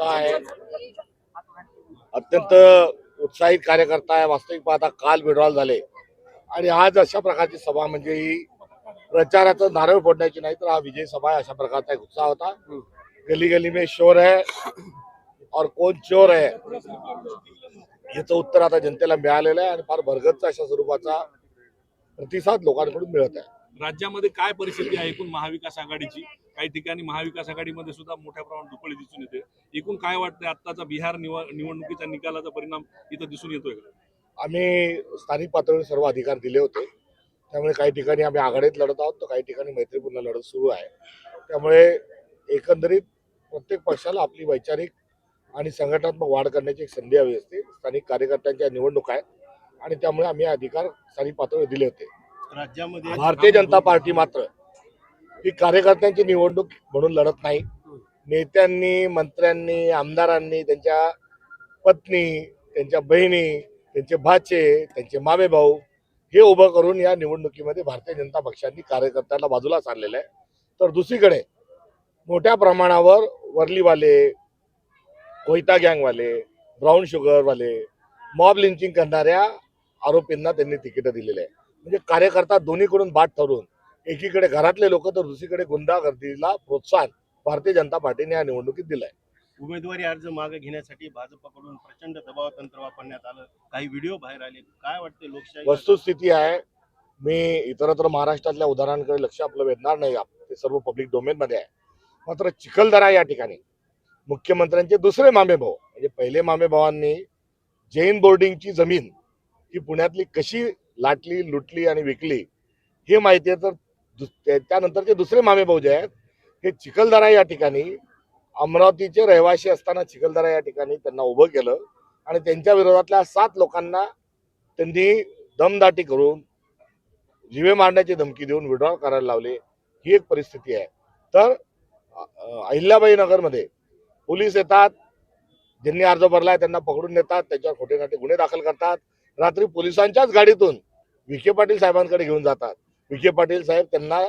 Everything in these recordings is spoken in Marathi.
आहे अत्यंत उत्साहित कार्यकर्ता आहे. वास्तविक पाहता काल विड्रॉल झाले. आणि आज अशा प्रकारची सभा म्हणजे ही प्रचाराचं नारळ फोडण्याची नाही तर हा विजय सभा आहे. अशा प्रकारचा एक उत्साह होता. गली गली में शोर है और कोण चोर है याचं उत्तर आता जनतेला मिळालेलं आहे आणि फार भरगच्च अशा स्वरूपाचा प्रतिसाद लोकांकडून मिळत आहे. राज्यामध्ये काय परिस्थिती आहे एकूण महाविकास आघाडीची? काही ठिकाणी महाविकास आघाडीमध्ये सुद्धा मोठ्या प्रमाणात दुपळी दिसून येते. एकूण काय वाटतंय आत्ताचा बिहार निव- निवडणुकीच्या निकालाचा परिणाम इथं दिसून येतोय का? आम्ही स्थानिक पातळीवर सर्व अधिकार दिले होते. त्यामुळे काही ठिकाणी आम्ही आघाडीत लढत आहोत तर काही ठिकाणी मैत्रीपूर्ण लढत सुरू आहे. त्यामुळे एकंदरीत प्रत्येक पक्षाला आपली वैचारिक आणि संघटनात्मक वाढ करण्याची एक संधी हवी असते. स्थानिक कार्यकर्त्यांच्या निवडणूक आहेत आणि त्यामुळे आम्ही अधिकार स्थानिक पातळीवर दिले होते. राज्यामध्ये भारतीय जनता पार्टी मात्र ही कार्यकर्त्यांची निवडणूक म्हणून लढत नाही. नेत्यांनी मंत्र्यांनी आमदारांनी त्यांच्या पत्नी त्यांच्या बहिणी त्यांचे भाचे त्यांचे मामे भाऊ हे उभं करून या निवडणुकीमध्ये भारतीय जनता पक्षांनी कार्यकर्त्यांना बाजूला सारलेलं आहे. तर दुसरीकडे मोठ्या प्रमाणावर वर्लीवाले कोयता गँगवाले ब्राऊन शुगरवाले मॉब लिंचिंग करणाऱ्या आरोपींना त्यांनी तिकीटं दिलेले आहे. म्हणजे कार्यकर्ता दोन्हीकडून बाद ठरून एकीकडे घरातले लोक तर दुसरीकडे गुंडागर्दीला प्रोत्साहन. भारतीय जनता पार्टीने या निवडणुकीत दिलंय. उमेदवारी अर्ज मागे घेण्यासाठी भाजपकडून प्रचंड दबाव तंत्र वापरण्यात आलं. काही व्हिडिओ बाहेर आले. काय वाटते लोकशाही वस्तुस्थिती आहे. मी इतरत्र महाराष्ट्रातल्या उदाहरणांकडे लक्ष आपलं वेधणार नाही. ते सर्व पब्लिक डोमेनमध्ये आहे. मात्र चिखलदरा या ठिकाणी मुख्यमंत्र्यांचे दुसरे मामे भाऊ म्हणजे पहिले मामे भावांनी जैन बोर्डिंगची जमीन ही पुण्यातली कशी लाटली लुटली आणि विकली हे माहिती आहे तर दुस- त्या- त्यानंतरचे दुसरे मामे भाऊ जे आहेत हे चिखलदरा या ठिकाणी अमरावतीचे रहिवासी असताना चिखलदरा या ठिकाणी त्यांना उभं केलं आणि त्यांच्या विरोधातल्या सात लोकांना त्यांनी दमदाटी करून जिवे मारण्याची धमकी देऊन विड्रॉ करायला लावले. ही एक परिस्थिती आहे. तर अहिल्याबाई नगरमध्ये पोलीस येतात ज्यांनी अर्ज भरलाय त्यांना पकडून नेतात त्याच्यावर खोटे नाटे गुन्हे दाखल करतात. रात्री पोलिसांच्याच गाडीतून विखे पाटील साहेबांकडे घेऊन जातात. विखे पाटील साहेब त्यांना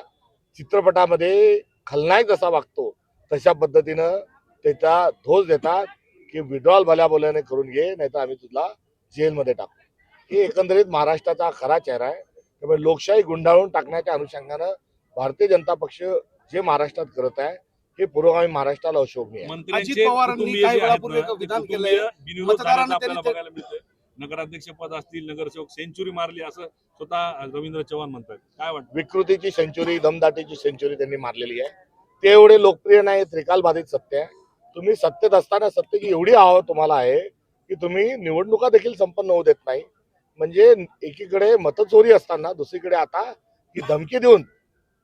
चित्रपटामध्ये खलनायक जसा वागतो तशा पद्धतीनं त्याचा धोस देतात की विड्रॉल भल्या बोल्याने करून घे नाहीतर आम्ही तुला जेलमध्ये टाकू. हे एकंदरीत महाराष्ट्राचा खरा चेहरा आहे. त्यामुळे लोकशाही गुंडाळून टाकण्याच्या अनुषंगानं भारतीय जनता पक्ष जे महाराष्ट्रात करत आहे हे पुरोगामी महाराष्ट्राला अशोभनीय आहे. नगराध्यक्ष पद असतील नगरसेवक सेंचुरी मारली असं स्वतः रवींद्र चव्हाण म्हणतात. काय वाटतं? विकृतीची सेंचुरी दमदाटीची सेंचुरी त्यांनी मारलेली आहे. ते एवढे लोकप्रिय नाही त्रिकाल बाधित सत्य आहे. तुम्ही सत्तेत असताना सत्तेची एवढी आव तुम्हाला आहे की तुम्ही निवडणुका देखील संपन्न होऊ देत नाही. म्हणजे एकीकडे मतचोरी असताना दुसरीकडे आता ही धमकी देऊन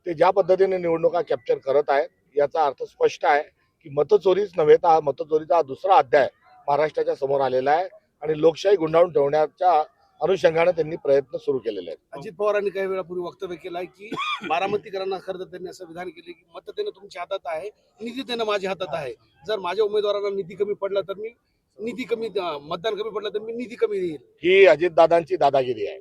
ते ज्या पद्धतीने निवडणुका कॅप्चर करत आहेत याचा अर्थ स्पष्ट आहे की मतचोरीच नव्हे तर हा मतचोरीचा हा दुसरा अध्याय महाराष्ट्राच्या समोर आलेला आहे. आणि लोकशाही गुंडाळून ठेवण्याच्या अनुषंगाने त्यांनी प्रयत्न सुरू केलेले आहेत. अजित पवारांनी काही वेळापूर्वी वक्तव्य केलं आहे की बारामतीकरांना खरं तर त्यांनी असं विधान केले की मत देणं तुमच्या हातात आहे निधी देणं माझ्या हातात आहे. जर माझ्या उमेदवारांना निधी कमी पडला तर मी निधी कमी मतदान कमी पडलं तर मी निधी कमी देईल. ही अजितदादांची दादागिरी आहे.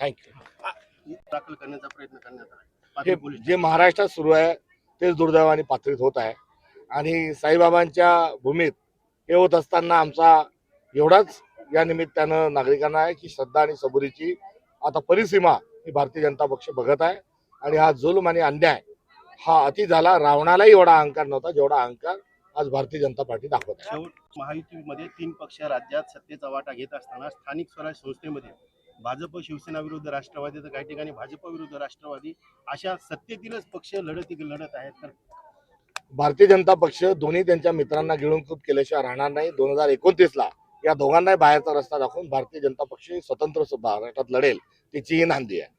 थँक्यू दाखल करण्याचा प्रयत्न करण्यात आला. जे महाराष्ट्रात सुरू आहे तेच दुर्दैवाने पात्रित होत आहे. आणि साईबाबांच्या भूमीत हे होत असताना आमचा एवढाच या निमित्तानं नागरिकांना आहे की श्रद्धा आणि सबुरीची आता परिसीमा ही भारतीय जनता पक्ष बघत आहे. आणि हा जुलम आणि अन्याय हा अति झाला रावणालाही एवढा अहंकार नव्हता जेवढा अहंकार आज भारतीय जनता पार्टी दाखवत आहे. महायुतीमध्ये तीन पक्ष राज्यात सत्तेचा वाटा घेत असताना स्थानिक स्वराज संस्थेमध्ये भाजप शिवसेना विरुद्ध राष्ट्रवादी तर काही ठिकाणी भाजप विरुद्ध राष्ट्रवादी अशा सत्तेतीलच पक्ष लढत लढत आहेत. तर भारतीय जनता पक्ष दोन्ही त्यांच्या मित्रांना गिळूनकृत केल्याशिवाय राहणार नाही. दोन हजार एकोणतीसला या दोघांनाही बाहेरचा रस्ता दाखवून भारतीय जनता पक्ष स्वतंत्र महाराष्ट्रात लढेल तिचीही नांदी आहे.